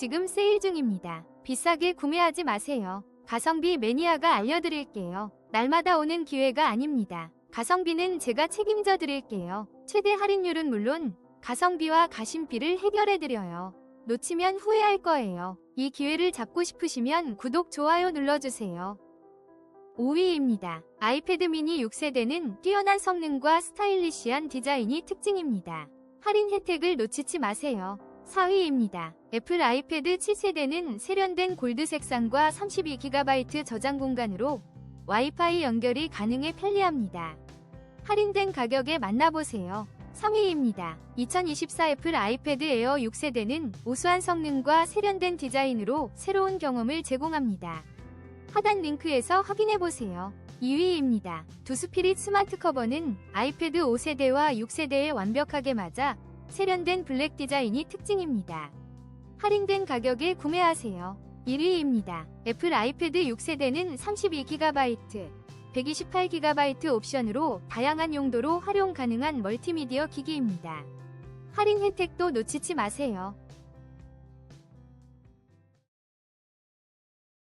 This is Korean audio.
지금 세일 중입니다. 비싸게 구매하지 마세요. 가성비 매니아가 알려드릴게요. 날마다 오는 기회가 아닙니다. 가성비는 제가 책임져 드릴게요. 최대 할인율은 물론 가성비와 가심비를 해결해 드려요. 놓치면 후회할 거예요. 이 기회를 잡고 싶으시면 구독, 좋아요 눌러주세요. 5위입니다. 아이패드 미니 6세대는 뛰어난 성능과 스타일리시한 디자인이 특징입니다. 할인 혜택을 놓치지 마세요. 4위입니다. 애플 아이패드 7세대는 세련된 골드 색상과 32GB 저장 공간으로 와이파이 연결이 가능해 편리합니다. 할인된 가격에 만나보세요. 3위입니다. 2024 애플 아이패드 에어 6세대는 우수한 성능과 세련된 디자인으로 새로운 경험을 제공합니다. 하단 링크에서 확인해보세요. 2위입니다. 두스피릿 스마트 커버는 아이패드 5세대와 6세대에 완벽하게 맞아 세련된 블랙 디자인이 특징입니다. 할인된 가격에 구매하세요. 1위입니다. 애플 아이패드 6세대는 32GB, 128GB 옵션으로 다양한 용도로 활용 가능한 멀티미디어 기기입니다. 할인 혜택도 놓치지 마세요.